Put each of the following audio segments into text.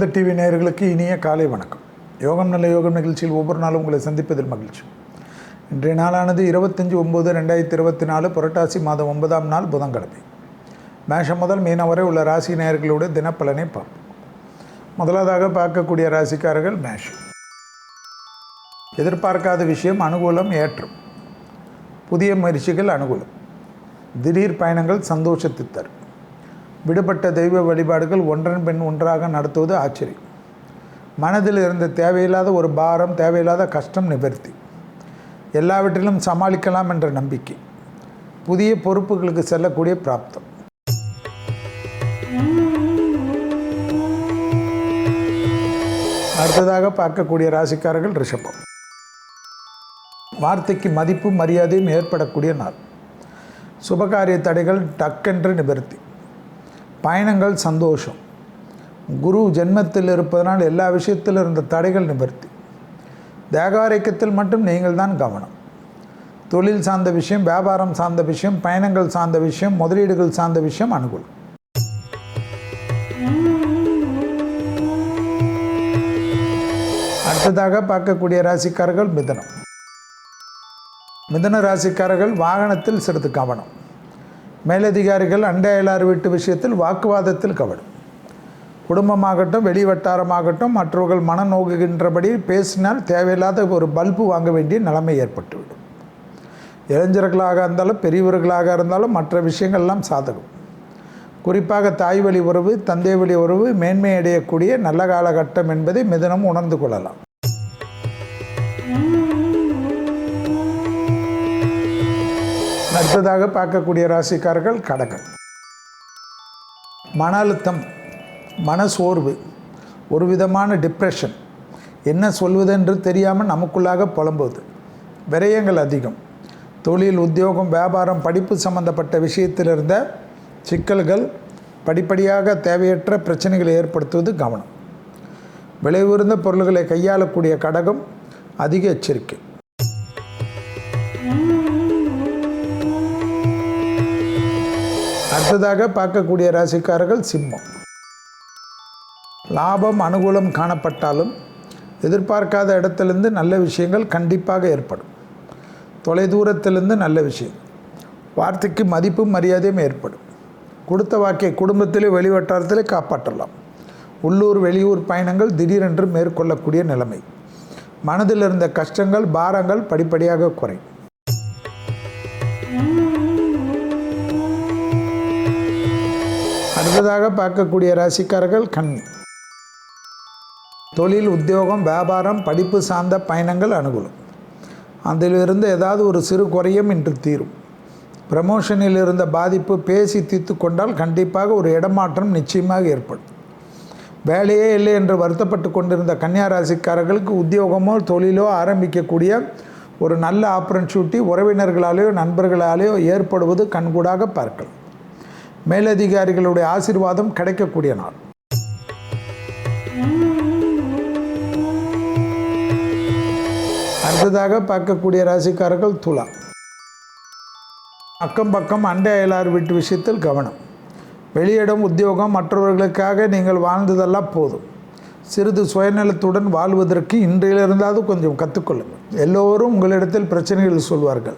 உன்னத டிவி நேயர்களுக்கு இனிய காலை வணக்கம். யோகம் நல்ல யோகம் நிகழ்ச்சியில் ஒவ்வொரு நாளும் உங்களை சந்திப்பதில் மகிழ்ச்சி. இன்றைய நாளானது இருபத்தஞ்சி ஒம்பது ரெண்டாயிரத்தி இருபத்தி நாலு புரட்டாசி மாதம் ஒன்பதாம் நாள் புதன்கிழமை. மேஷம் முதல் மீனம் வரை உள்ள ராசி நேயர்களோட தினப்பலனை பார்ப்போம். முதலாவதாக பார்க்கக்கூடிய ராசிக்காரர்கள் மேஷம். எதிர்பார்க்காத விஷயம் அனுகூலம் ஏற்றம். புதிய முயற்சிகள் அனுகூலம். திடீர் பயணங்கள் சந்தோஷத்தை தரும். விடுபட்ட தெய்வ வழிபாடுகள் ஒன்றன் பின் ஒன்றாக நடத்துவது ஆச்சரியம் மனதில் இருந்த தேவையில்லாத ஒரு பாரம் தேவையில்லாத கஷ்டம் நிவர்த்தி. எல்லாவற்றிலும் சமாளிக்கலாம் என்ற நம்பிக்கை. புதிய பொறுப்புகளுக்கு செல்லக்கூடிய பிராப்தம். அடுத்ததாக பார்க்கக்கூடிய ராசிக்காரர்கள் ரிஷபம். வார்த்தைக்கு மதிப்பும் மரியாதையும் ஏற்படக்கூடிய நாள். சுபகாரிய தடைகள் டக்கென்று நிவர்த்தி. பயணங்கள் சந்தோஷம். குரு ஜென்மத்தில் இருப்பதனால் எல்லா விஷயத்திலும் இருந்த தடைகள் நிவர்த்தி. தேகாரைக்கத்தில் மட்டும் நீங்கள் தான் கவனம். தொழில் சார்ந்த விஷயம் வியாபாரம் சார்ந்த விஷயம் பயணங்கள் சார்ந்த விஷயம் முதலீடுகள் சார்ந்த விஷயம் அனுகூலம். அடுத்ததாக பார்க்கக்கூடிய ராசிக்காரர்கள் மிதனம். மிதன ராசிக்காரர்கள் வாகனத்தில் சிறிது கவனம். மேலதிகாரிகள் அண்டை அயலார் வீட்டு விஷயத்தில் வாக்குவாதத்தில் கவடும் குடும்பமாகட்டும் வெளி வட்டாரமாகட்டும் மற்றவர்கள் மனம் நோக்குகின்றபடி பேசினால் தேவையில்லாத ஒரு பல்பு வாங்க வேண்டிய நிலைமை ஏற்பட்டுவிடும். இளைஞர்களாக இருந்தாலும் பெரியவர்களாக இருந்தாலும் மற்ற விஷயங்கள்லாம் சாதகம். குறிப்பாக தாய் வழி உறவு தந்தை வழி உறவு மேன்மையடையக்கூடிய நல்ல காலகட்டம் என்பதை மிதனம் உணர்ந்து கொள்ளலாம். அடுத்ததாக பார்க்கக்கூடிய ராசிக்காரர்கள் கடகம். மன அழுத்தம் மன சோர்வு ஒரு விதமான டிப்ரெஷன் என்ன சொல்வதென்று தெரியாமல் நமக்குள்ளாக புலம்புவது. விரயங்கள் அதிகம். தொழில் உத்தியோகம் வியாபாரம் படிப்பு சம்பந்தப்பட்ட விஷயத்தில் இருந்த சிக்கல்கள் படிப்படியாக தேவையற்ற பிரச்சனைகளை ஏற்படுத்துவது கவனம். விலை உயர்ந்த பொருள்களை கையாளக்கூடிய கடகம் அதிக எச்சரிக்கை. அடுத்ததாக பார்க்கக்கூடிய ராசிக்காரர்கள் சிம்மம். லாபம் அனுகூலம் காணப்பட்டாலும் எதிர்பார்க்காத இடத்துலேருந்து நல்ல விஷயங்கள் கண்டிப்பாக ஏற்படும். தொலைதூரத்திலிருந்து நல்ல விஷயம். வார்த்தைக்கு மதிப்பும் மரியாதையும் ஏற்படும். கொடுத்த வாக்கை குடும்பத்திலே வெளிவட்டாரத்திலே காப்பாற்றலாம். உள்ளூர் வெளியூர் பயணங்கள் திடீரென்று மேற்கொள்ளக்கூடிய நிலைமை. மனதில் இருந்த கஷ்டங்கள் பாரங்கள் படிப்படியாக குறையும். அடுத்ததாக பார்க்கக்கூடிய ராசிக்காரர்கள் கன்னி தொழில் உத்தியோகம் வியாபாரம் படிப்பு சார்ந்த பயணங்கள் அனுகூலம். அதிலிருந்து ஏதாவது ஒரு சிறு குறையும் இன்று தீரும். ப்ரமோஷனில் இருந்த பாதிப்பு பேசி தீர்த்து கொண்டால் கண்டிப்பாக ஒரு இடமாற்றம் நிச்சயமாக ஏற்படும். வேலையே இல்லை என்று வருத்தப்பட்டு கொண்டிருந்த கன்னியா ராசிக்காரர்களுக்கு உத்தியோகமோ தொழிலோ ஆரம்பிக்கக்கூடிய ஒரு நல்ல ஆப்பர்ச்சுனிட்டி உறவினர்களாலேயோ நண்பர்களாலேயோ ஏற்படுவது கண்கூடாக பார்க்கலாம். மேலதிகாரிகளுடைய ஆசீர்வாதம் கிடைக்கக்கூடிய நாள். அடுத்ததாக பார்க்கக்கூடிய ராசிக்காரர்கள் துலா. அக்கம் பக்கம் அண்டை அயலார் வீட்டு விஷயத்தில் கவனம். வெளியிடம் உத்தியோகம் மற்றவர்களுக்காக நீங்கள் வாழ்ந்ததெல்லாம் போதும். சிறிது சுயநலத்துடன் வாழ்வதற்கு இன்றையிலிருந்தாவது கொஞ்சம் கற்றுக்கொள்ளுங்கள் எல்லோரும் உங்களிடத்தில் பிரச்சனைகள் சொல்வார்கள்.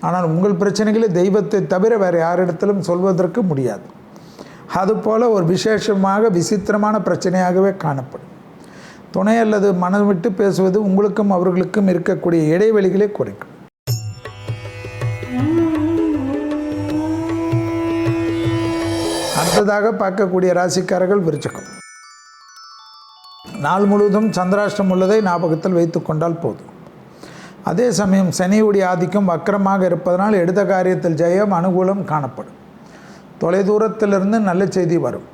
ஆனால் உங்கள் பிரச்சனைகளை தெய்வத்தை தவிர வேறு யாரிடத்திலும் சொல்வதற்கு முடியாது. அதுபோல் ஒரு விசேஷமாக விசித்திரமான பிரச்சனையாகவே காணப்படும். துணை அல்லது மனம் விட்டு பேசுவது உங்களுக்கும் அவர்களுக்கும் இருக்கக்கூடிய இடைவெளிகளை குறைக்கும். அடுத்ததாக பார்க்கக்கூடிய ராசிக்காரர்கள் விருச்சகம். நாள் முழுவதும் சந்திராஷ்டம் உள்ளதை ஞாபகத்தில் வைத்துக்கொண்டால் போதும். அதே சமயம் சனியுடைய ஆதிக்கம் வக்கரமாக இருப்பதனால் எடுத்த காரியத்தில் ஜெயம் அனுகூலம் காணப்படும். தொலைதூரத்திலிருந்து நல்ல செய்தி வரும்.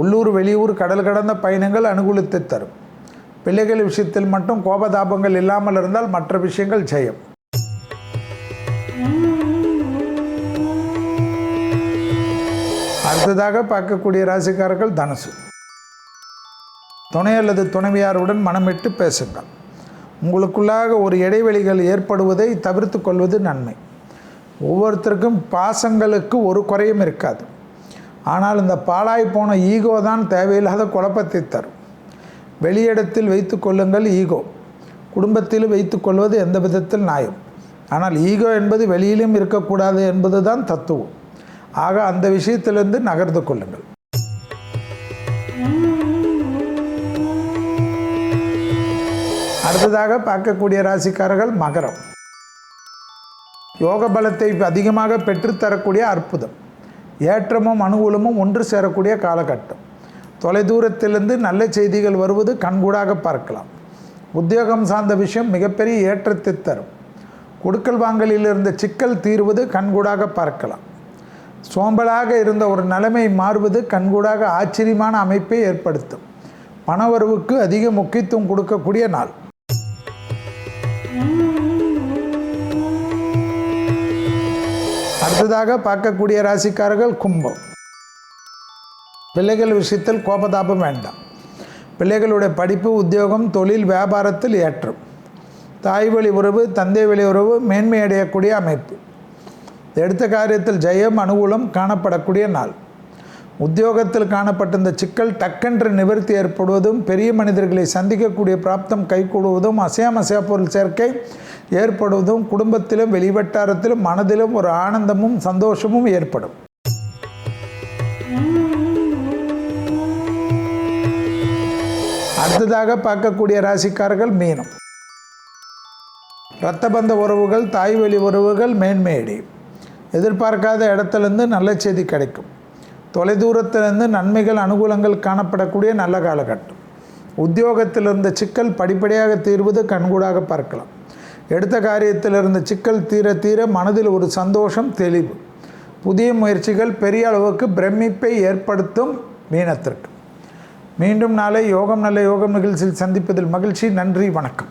உள்ளூர் வெளியூர் கடல் கடந்த பயணங்கள் அனுகூலத்தை தரும். பிள்ளைகள் விஷயத்தில் மட்டும் கோபதாபங்கள் இல்லாமல் இருந்தால் மற்ற விஷயங்கள் ஜெயம். அடுத்ததாக பார்க்கக்கூடிய ராசிக்காரர்கள் தனுசு. துணை அல்லது துணைவியாருடன் மனமிட்டு பேசுங்கள். உங்களுக்குள்ளாக ஒரு இடைவெளிகள் ஏற்படுவதை தவிர்த்து கொள்வது நன்மை. ஒவ்வொருத்தருக்கும் பாசங்களுக்கு ஒரு குறையும் இருக்காது. ஆனால் இந்த பாழாய் போன ஈகோ தான் தேவையில்லாத குழப்பத்தை தரும். வெளியிடத்தில் வைத்து கொள்ளுங்கள் ஈகோ. குடும்பத்தில் வைத்து கொள்வது எந்த விதத்தில் நியாயம்? ஆனால் ஈகோ என்பது வெளியிலும் இருக்கக்கூடாது என்பது தான் தத்துவம். ஆக அந்த விஷயத்திலிருந்து நகர்ந்து கொள்ளுங்கள். அடுத்ததாக பார்க்கக்கூடிய ராசிக்காரர்கள் மகரம். யோக பலத்தை அதிகமாக பெற்றுத்தரக்கூடிய அற்புதம். ஏற்றமும் அனுகூலமும் ஒன்று சேரக்கூடிய காலகட்டம். தொலைதூரத்திலிருந்து நல்ல செய்திகள் வருவது கண்கூடாக பார்க்கலாம். உத்தியோகம் சார்ந்த விஷயம் மிகப்பெரிய ஏற்றத்தை தரும். கொடுக்கல் வாங்கலில் இருந்த சிக்கல் தீர்வது கண்கூடாக பார்க்கலாம். சோம்பலாக இருந்த ஒரு நிலைமை மாறுவது கண்கூடாக ஆச்சரியமான அமைப்பை ஏற்படுத்தும். பணவரவுக்கு அதிக முக்கியத்துவம் கொடுக்கக்கூடிய நாள். அடுத்ததாக பார்க்கக்கூடிய ராசிக்காரர்கள் கும்பம். பிள்ளைகள் விஷயத்தில் கோபதாபம் வேண்டாம். பிள்ளைகளுடைய படிப்பு உத்தியோகம் தொழில் வியாபாரத்தில் ஏற்றம். தாய் வழி உறவு தந்தை வழி உறவு மேன்மை அடையக்கூடிய அமைப்பு. எடுத்த காரியத்தில் ஜெயம் அனுகூலம் காணப்படக்கூடிய நாள். உத்தியோகத்தில் காணப்பட்ட இந்த சிக்கல் டக்கென்று நிவர்த்தி ஏற்படுவதும் பெரிய மனிதர்களை சந்திக்கக்கூடிய பிராப்தம் கைகூடுவதும் அசையாமசையா பொருள் சேர்க்கை ஏற்படுவதும் குடும்பத்திலும் வெளிவட்டாரத்திலும் மனதிலும் ஒரு ஆனந்தமும் சந்தோஷமும் ஏற்படும். அடுத்ததாக பார்க்கக்கூடிய ராசிக்காரர்கள் மீனம். இரத்தபந்த உறவுகள் தாய்வழி உறவுகள் மேன்மையடி எதிர்பார்க்காத இடத்துலேருந்து நல்ல செய்தி கிடைக்கும். தொலைதூரத்திலிருந்து நன்மைகள் அனுகூலங்கள் காணப்படக்கூடிய நல்ல காலகட்டம். உத்தியோகத்தில் இருந்த சிக்கல் படிப்படியாக தீர்வது கண்கூடாக பார்க்கலாம். எடுத்த காரியத்தில் இருந்த சிக்கல் தீர தீர மனதில் ஒரு சந்தோஷம் தெளிவு. புதிய முயற்சிகள் பெரிய அளவுக்கு பிரமிப்பை ஏற்படுத்தும் மீனத்திற்கு. மீண்டும் நாளை யோகம் நல்ல யோகம் நிகழ்ச்சியில் சந்திப்பதில் மகிழ்ச்சி. நன்றி வணக்கம்.